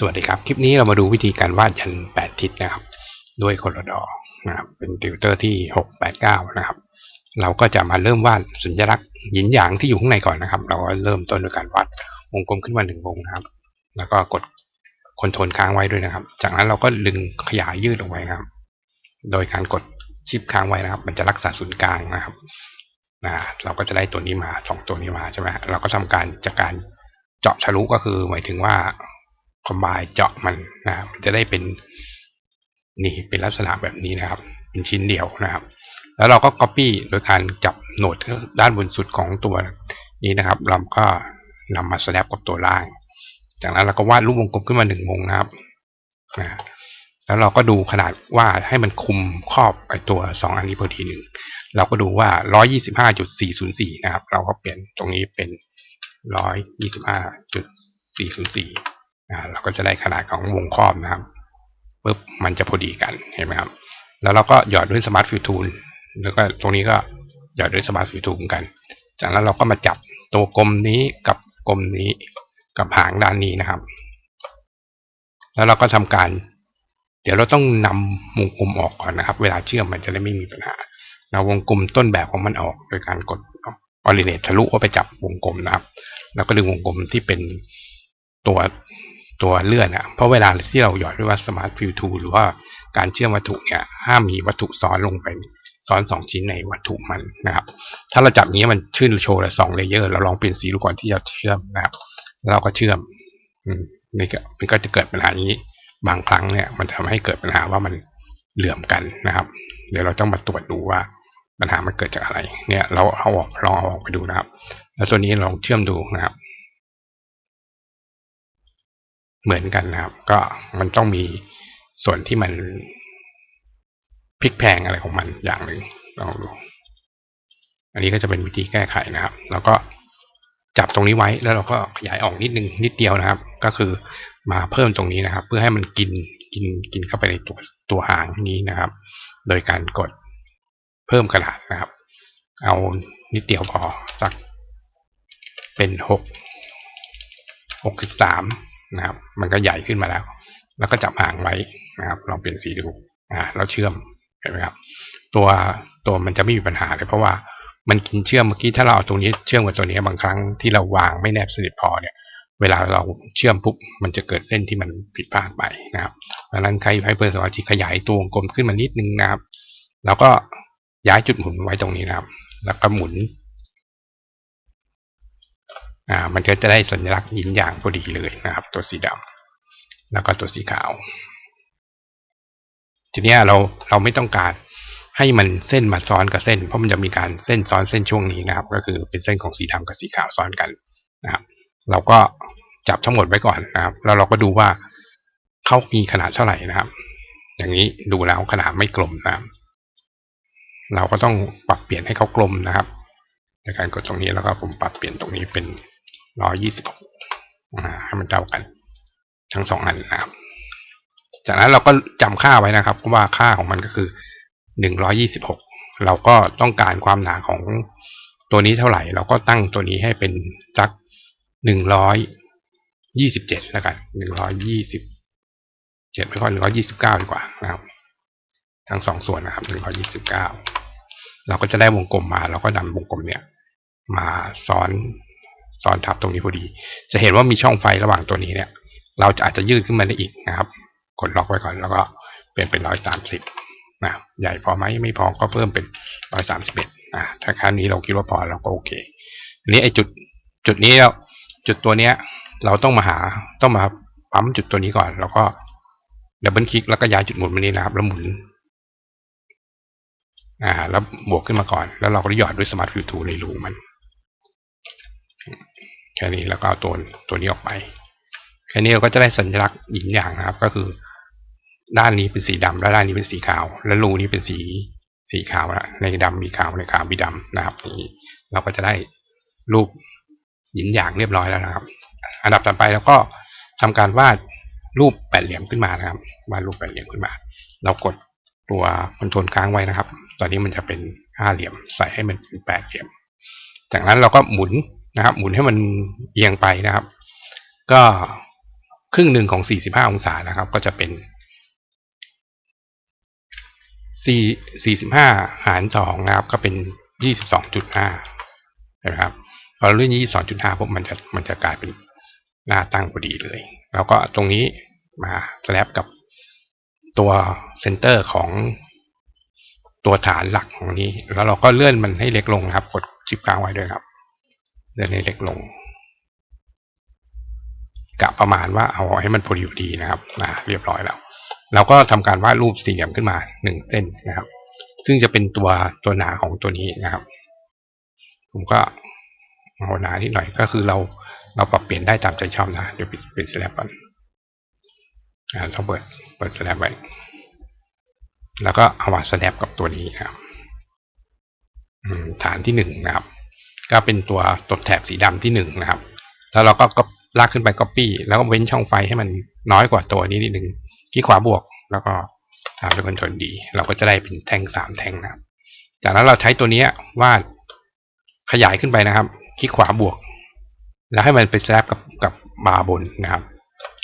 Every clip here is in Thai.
สวัสดีครับ คลิปนี้เรามาดูวิธีการวาดยันแปดทิศนะครับ ด้วยโคลดอนะครับเป็นติวเตอร์ที่หกแปดเก้านะครับ เราก็จะมาเริ่มวาดสัญลักษณ์หยินหยางที่อยู่ข้างในก่อนนะครับ เราก็เริ่มต้นด้วยการวาดวงกลมขึ้นมาหนึ่งวงนะครับ แล้วก็กดคอนโทรลค้างไว้ด้วยนะครับ จากนั้นเราก็ดึงขยายยืดออกไว้นะครับ โดยการกดชิปค้างไว้นะครับ มันจะรักษาศูนย์กลางนะครับนะเราก็จะได้ตัวนี้มาสองตัวนี้มาใช่ไหมเราก็ทำการจากการเจาะทะลุก็คือหมายถึงว่า คอมไบเจาะมันนะครับมันจะได้เป็นนี่เป็นลักษณะแบบนี้นะครับ เป็นชิ้นเดียวนะครับ แล้วเราก็ Copy โดยการจับโหนดด้านบนสุดของตัวนี้นะครับ เราก็นำมา snap กับตัวล่าง จากนั้นเราก็วาดรูปวงกลมขึ้นมาหนึ่งวงนะครับนะแล้วเราก็ดูขนาดว่าให้มันคุมครอบไอตัวสองอันนี้พอดีหนึ่งเราก็ดูว่า 125.404 นะครับ เราก็เปลี่ยนตรงนี้เป็น 125.404อ่า เราก็จะได้ขนาดของวงครอบนะครับปุ๊บมันจะพอดีกันเห็นไหมครับ แล้วเราก็หยอดด้วยสมาร์ทฟิลทูลแล้วก็ตรงนี้ก็หยอดด้วยสมาร์ทฟิลทูลกัน จากนั้นเราก็มาจับตัวกลมนี้กับกลมนี้กับหางด้านนี้นะครับ แล้วเราก็ทำการ เดี๋ยวเราต้องนำวงกลมออกก่อนนะครับ เวลาเชื่อมมันจะได้ไม่มีปัญหาเราวงกลมต้นแบบของมันออกโดยการกดออริเนตทะลุเข้าไปจับวงกลมนะครับ แล้วก็ดึงวงกลมที่เป็นตัว ตัวเลื่อนอะเพราะเวลาที่เราหยอดด้วยว่าสมาร์ทฟิลทูหรือว่าการเชื่อมวัตถุเนี่ยห้ามมีวัตถุซ้อนลงไปซ้อนสองชิ้นในวัตถุมันนะครับ ถ้าเราจับนี้มันชื่นโชว์ละสองเลเยอร์เราลองเปลี่ยนสีดูก่อนที่จะเชื่อมนะครับแล้วเราก็เชื่อมอืมนี่ก็มันก็จะเกิดปัญหานี้บางครั้งเนี่ย มันทำให้เกิดปัญหาว่ามันเหลื่อมกันนะครับ เดี๋ยวเราต้องมาตรวจดูว่าปัญหามันเกิดจากอะไร เนี่ย เราเอาออกลองเอาออกไปดูนะครับ แล้วตัวนี้ลองเชื่อมดูนะครับ เหมือนกันนะครับ ก็มันต้องมีส่วนที่มันพลิกแพงอะไรของมันอย่างหนึ่งลองดูอันนี้ก็จะเป็นวิธีแก้ไขนะครับ แล้วก็จับตรงนี้ไว้แล้วเราก็ขยายออกนิดนึงนิดเดียวนะครับ ก็คือมาเพิ่มตรงนี้นะครับ เพื่อให้มันกินกินกินเข้าไปในตัวตัวหางนี้นะครับ โดยการกดเพิ่มขนาดนะครับ เอานิดเดียวพอสักเป็นหกหกสิบสาม นะครับ มันก็ใหญ่ขึ้นมาแล้ว แล้วก็จับหางไว้นะครับลองเปลี่ยนสีดูอ่าแล้วเชื่อมเห็นไหมครับ ตัวตัวมันจะไม่มีปัญหาเลยเพราะว่ามันกินเชื่อมเมื่อกี้ถ้าเราเอาตรงนี้เชื่อมกับตัวนี้บางครั้งที่เราวางไม่แนบสนิทพอเนี่ย เวลาเราเชื่อมปุ๊บมันจะเกิดเส้นที่มันผิดพลาดไปนะครับดังนั้นใครให้เพื่อนสมาชิกขยายตัววงกลมขึ้นมานิดนึงนะครับ แล้วก็ย้ายจุดหมุนไว้ตรงนี้นะครับ แล้วก็หมุน อ่ามันก็จะได้สัญลักษณ์ยินอย่างพอดีเลยนะครับ ตัวสีดำแล้วก็ตัวสีขาว ทีนี้เราเราไม่ต้องการให้มันเส้นมาซ้อนกับเส้น เพราะมันจะมีการเส้นซ้อนเส้นช่วงนี้นะครับ ก็คือเป็นเส้นของสีดำกับสีขาวซ้อนกันนะครับ เราก็จับทั้งหมดไว้ก่อนนะครับ แล้วเราก็ดูว่าเขามีขนาดเท่าไหร่นะครับ อย่างนี้ดูแล้วขนาดไม่กลมนะครับ เราก็ต้องปรับเปลี่ยนให้เขากลมนะครับในการกดตรงนี้แล้วก็ผมปรับเปลี่ยนตรงนี้เป็น ร้อยี่สิบหกให้มันเท่ากัน ทั้งสองอันนะครับ จากนั้นเราก็จำค่าไว้นะครับว่าค่าของมันก็คือหนึ่งร้อยี่สิบหกเราก็ต้องการความหนาของตัวนี้เท่าไหร่ เราก็ตั้งตัวนี้ให้เป็นจักหนึ่งร้อยยี่สิบเจ็ดแล้วกันหนึ่งร้อยยี่สิบเจ็ดไม่พอยหนึ่งร้อยี่สิบเก้าดีกว่านะครับ ทั้งสองส่วนนะครับหนึ่งร้อยี่สิบเก้าเราก็จะได้วงกลมมา เราก็นำวงกลมเนี่ย มาซ้อน ซ้อนทับตรงนี้พอดี จะเห็นว่ามีช่องไฟระหว่างตัวนี้เนี่ย เราจะอาจจะยืดขึ้นมาได้อีกนะครับ กดล็อกไว้ก่อนแล้วก็เปลี่ยนเป็นร้อยสามสิบนะใหญ่พอไหมไม่พอก็เพิ่มเป็นร้อยสามสิบเอ็ดนะถ้าค่านี้เราคิดว่าพอเราก็โอเคอันนี้ไอ้จุดจุดนี้เราจุดตัวเนี้ย เราต้องมาหาต้องมาปั๊มจุดตัวนี้ก่อน แล้วก็ดับเบิลคลิกแล้วก็ย้ายจุดหมุนมานี้นะครับ แล้วหมุนอ่าแล้วบวกขึ้นมาก่อน แล้วเราก็หยอดด้วยสมาร์ทฟิลทูในรูมัน แค่นี้แล้วก็เอาตัวตัวนี้ออกไป แค่นี้เราก็จะได้สัญลักษณ์หยินอย่างนะครับ ก็คือ ด้านนี้เป็นสีดำและด้านนี้เป็นสีขาว และรูนี้เป็นสีสีขาวละในดำมีขาวในขาวมีดำนะครับนี้เราก็จะได้รูปหยินอย่างเรียบร้อยแล้วนะครับ อันดับต่อไปเราก็ทำการวาดรูปแปดเหลี่ยมขึ้นมานะครับ วาดรูปแปดเหลี่ยมขึ้นมา เรากดตัวคอนโทรลค้างไว้นะครับ ตอนนี้มันจะเป็นห้าเหลี่ยมใส่ให้มันเป็นแปดเหลี่ยม จากนั้นเราก็หมุน นะครับ หมุนให้มันเอียงไปนะครับ ก็ครึ่งหนึ่งของ 45 องศานะครับ ก็จะเป็น4 45 หาร2นะครับ ก็เป็น 22.5นะครับพอเรื่อน22.5ปุ๊บมันจะมันจะกลายเป็นหน้าตั้งพอดีเลย แล้วก็ตรงนี้มาสแลปกับตัวเซนเตอร์ของตัวฐานหลักของนี้ แล้วเราก็เลื่อนมันให้เล็กลงนะครับ กดชิปค้างไว้ด้วยครับ เลื่อนให้เล็กลงกะประมาณว่าเอาให้มันพอดีดีนะครับนะเรียบร้อยแล้ว เราก็ทำการวาดรูปสี่เหลี่ยมขึ้นมาหนึ่งเส้นนะครับ ซึ่งจะเป็นตัวตัวหนาของตัวนี้นะครับ ผมก็เอาหนาที่หน่อยก็คือเราเราปรับเปลี่ยนได้ตามใจชอบนะเดี๋ยวปิดปิดสแลปก่อนอ่าเราเปิดเปิดสแลปไว้แล้วก็เอามาสแลปกับตัวนี้นะครับฐานที่หนึ่งนะครับ ก็เป็นตัวตัวแถบสีดำที่หนึ่งนะครับ แล้วเราก็ก็ลากขึ้นไป Copy แล้วก็เว้นช่องไฟให้มันน้อยกว่าตัวนี้นิดนึงที่ขวาบวกแล้วก็ตามด้วยคอนโทรลดีเราก็จะได้เป็นแท่งสามแท่งนะครับ จากนั้นเราใช้ตัวนี้วาดขยายขึ้นไปนะครับ คลิกขวาบวก แล้วให้มันไปแซบกับกับบาร์บนนะครับ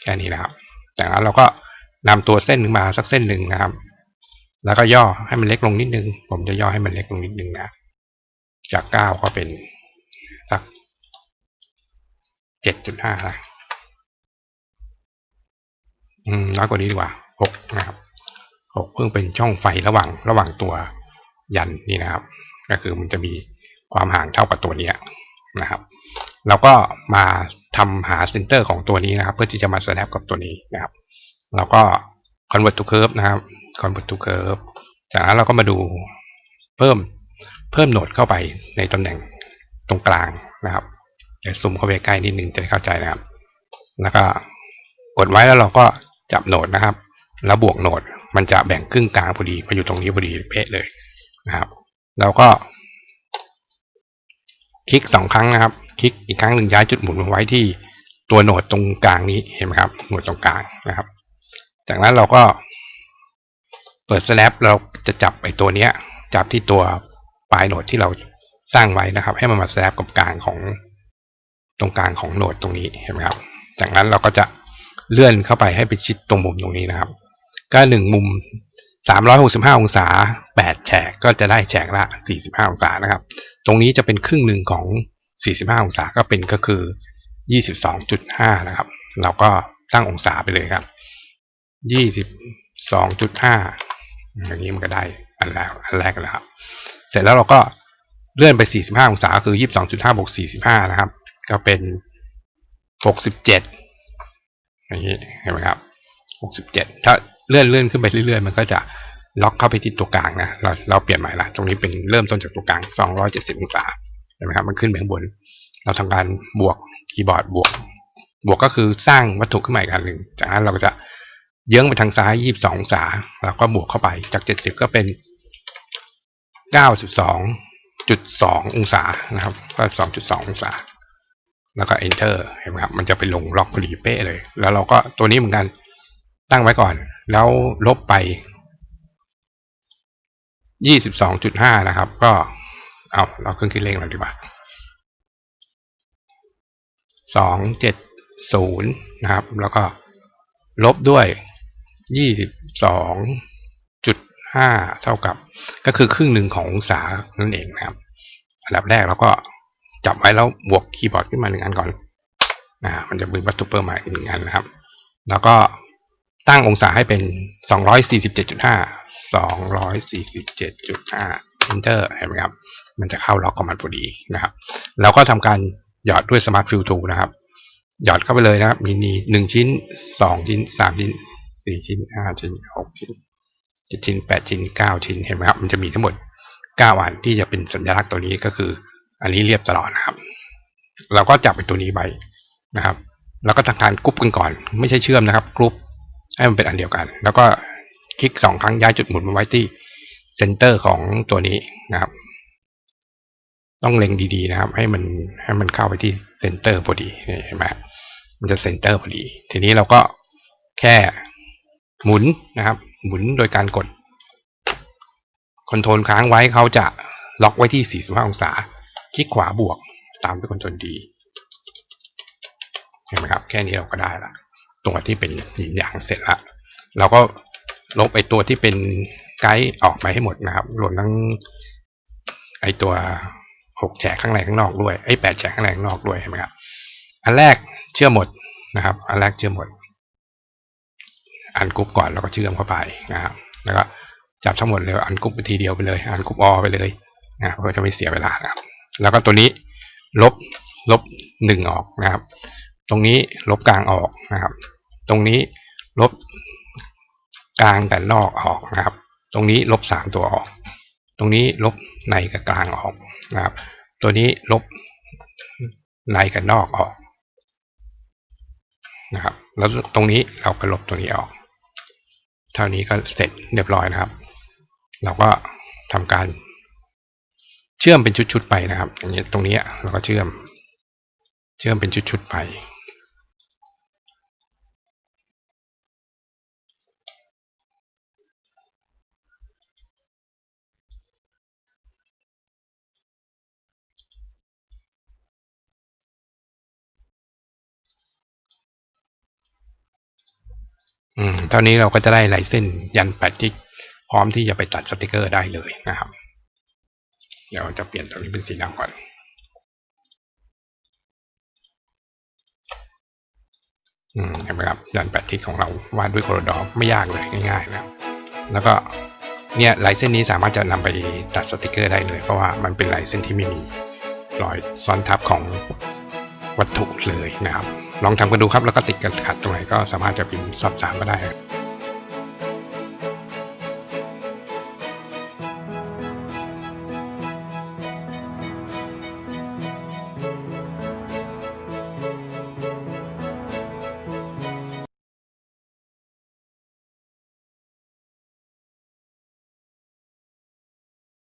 แค่นี้นะครับ จากนั้นเราก็นำตัวเส้นมาสักเส้นหนึ่งนะครับ แล้วก็ย่อให้มันเล็กลงนิดนึง ผมจะย่อให้มันเล็กลงนิดนึงนะ จากเก้าก็เป็น สักเจ็ดจุดห้าละอืมน้อยกว่านี้ดีกว่าหกนะครับหกเพิ่งเป็นช่องไฟระหว่างระหว่างตัวยันนี่นะครับ ก็คือมันจะมีความห่างเท่ากับตัวนี้นะครับเราก็มาทำหาเซนเตอร์ของตัวนี้นะครับ เพื่อที่จะมา snap กับตัวนี้นะครับ เราก็ convert to curve นะครับ convert to curve จากนั้นเราก็มาดูเพิ่มเพิ่มโหนดเข้าไปในตำแหน่ง ตรงกลางนะครับเดี๋ยวซูมเข้าไปใกล้นิดนึงจะเข้าใจนะครับ แล้วก็กดไว้แล้วเราก็จับโหนดนะครับ แล้วบวกโหนดมันจะแบ่งครึ่งกลางพอดีมาอยู่ตรงนี้พอดีเป๊ะเลยนะครับ เราก็ คลิกสองครั้งนะครับ คลิกอีกครั้งหนึ่งย้ายจุดหมุนมาไว้ที่ตัวโหนดตรงกลางนี้เห็นไหมครับโหนดตรงกลางนะครับ จากนั้นเราก็ เปิด snap เราจะจับไอ้ตัวเนี้ย จับที่ตัวปลายโหนดที่เรา สร้างไว้นะครับ ให้มันมา snap กับกลางของตรงกลางของโหนดตรงนี้เห็นไหมครับ จากนั้นเราก็จะเลื่อนเข้าไปให้ไปชิดตรงมุมตรงนี้นะครับ ก็หนึ่งมุม 365 องศา 8 แฉกก็จะได้แฉกละ 45 องศานะครับ ตรงนี้จะเป็นครึ่งหนึ่งของ 45 องศาก็เป็นก็คือ 22.5 นะครับ เราก็ตั้งองศาไปเลยครับ 22.5 อย่างนี้มันก็ได้อันแรกอันแรกแล้วครับ เสร็จแล้วเราก็ เลื่อนไป 45 องศาคือ 22.5บวก45 นะครับ ก็เป็น 67 อย่างนี้เห็นไหมครับ 67 ถ้าเลื่อนเลื่อนขึ้นไปเรื่อยๆ มันก็จะล็อกเข้าไปที่ตัวกลางนะ เราเราเปลี่ยนใหม่ละตรงนี้เป็นเริ่มต้นจากตัวกลาง 270 องศาเห็นไหมครับ มันขึ้นไปข้างบน เราทำการบวกคีย์บอร์ดบวก บวกก็คือสร้างวัตถุขึ้นมาอีกอันหนึ่ง จากนั้นเราก็จะเยื้องไปทางซ้าย 22 องศา แล้วก็บวกเข้าไป จาก 70 ก็เป็น 92 92.2ององศานะครับก็2.2ององศา แล้วก็ enter เห็นไหมครับ มันจะไปลงล็อกพอดีเป๊ะเลย แล้วเราก็ตัวนี้เหมือนกันตั้งไว้ก่อน แล้วลบไป22.5นะครับ ก็เอาเราเครื่องคิดเลขเราดีกว่า270นย์นะครับ แล้วก็ลบด้วย22.5เท่ากับ ก็คือครึ่งหนึ่งขององศานั่นเองนะครับ อันดับแรกเราก็จับไว้แล้วบวกคีย์บอร์ดขึ้นมาหนึ่งอันก่อนนะมันจะมีวัตถุเพิ่มมาอีกหนึ่งอันนะครับ แล้วก็ตั้งองศาให้เป็น 247.5 247.5 enter เห็นไหมครับ มันจะเข้าล็อกของมันพอดีนะครับ เราก็ทำการหยอดด้วย Smart Fill Tool นะครับ หยอดเข้าไปเลยนะครับ มีนีหนึ่งชิ้นสองชิ้นสามชิ้นสี่ชิ้นห้าชิ้นหกชิ้นเจ็ดชิ้นแปดชิ้นเก้าชิ้น เห็นไหมครับ มันจะมีทั้งหมด เก้าอันที่จะเป็นสัญลักษณ์ตัวนี้ก็คือ อันนี้เรียบตลอดนะครับ เราก็จับไปตัวนี้ไปนะครับ แล้วก็ทำการกรุ๊ปกันก่อน ไม่ใช่เชื่อมนะครับกรุ๊ปให้มันเป็นอันเดียวกัน แล้วก็คลิกสองครั้งย้ายจุดหมุนมาไว้ที่เซนเตอร์ของตัวนี้นะครับ ต้องเล็งดีๆนะครับ ให้มันให้มันเข้าไปที่เซนเตอร์พอดีเห็นไหมมันจะเซนเตอร์พอดี ทีนี้เราก็แค่หมุนนะครับ หมุนโดยการกด อนโทรลค้างไว้เขาจะล็อกไว้ที่ 45 องศา คลิกขวาบวกตามด้วยคอนโทรลดีเห็นไหมครับ แค่นี้เราก็ได้ละตัวที่เป็นหินหยางเสร็จละเราก็ลบไอตัวที่เป็นไกด์ออกไปให้หมดนะครับ รวมทั้งไอตัวหกแฉกข้างในข้างนอกด้วยไอแปดแฉกข้างในข้างนอกด้วยเห็นไหมครับ อันแรกเชื่อหมดนะครับ อันแรกเชื่อหมด อันกรุ๊ปก่อนแล้วก็เชื่อมเข้าไปนะครับ แล้วก็ จับทั้งหมดเลยอันกรุ๊ปไปทีเดียวไปเลยอันกรุ๊ปอไปเลยนะเพื่อจะไม่เสียเวลานะครับ แล้วก็ตัวนี้ลบลบหนึ่งออกนะครับ ตรงนี้ลบกลางออกนะครับ ตรงนี้ลบกลางกับนอกออกนะครับ ตรงนี้ลบสามตัวออก ตรงนี้ลบในกับกลางออกนะครับ ตัวนี้ลบในกับนอกออกนะครับ แล้วตรงนี้เราก็ลบตัวนี้ออก เท่านี้ก็เสร็จเรียบร้อยนะครับ เราก็ทำการเชื่อมเป็นชุดๆไปนะครับ อย่างนี้ตรงนี้เราก็เชื่อม เชื่อมเป็นชุดๆไป อืมเท่านี้เราก็จะได้ลายเส้นยันแปดทิก พร้อมที่จะไปตัดสติกเกอร์ได้เลยนะครับ เดี๋ยวจะเปลี่ยนตัวนี้เป็นสีดำก่อน อืมเห็นไหมครับยันแปดทิกของเราวาดด้วยโคโรดอฟไม่ยากเลยง่ายๆนะครับแล้วก็เนี่ยลายเส้นนี้สามารถจะนำไปตัดสติกเกอร์ได้เลย เพราะว่ามันเป็นลายเส้นที่ไม่มีรอยซ้อนทับของวัตถุเลยนะครับ ลองทำกันดูครับแล้วก็ติดกันขัดตรงไหนก็สามารถจะพิมพ์สอบถามมาได้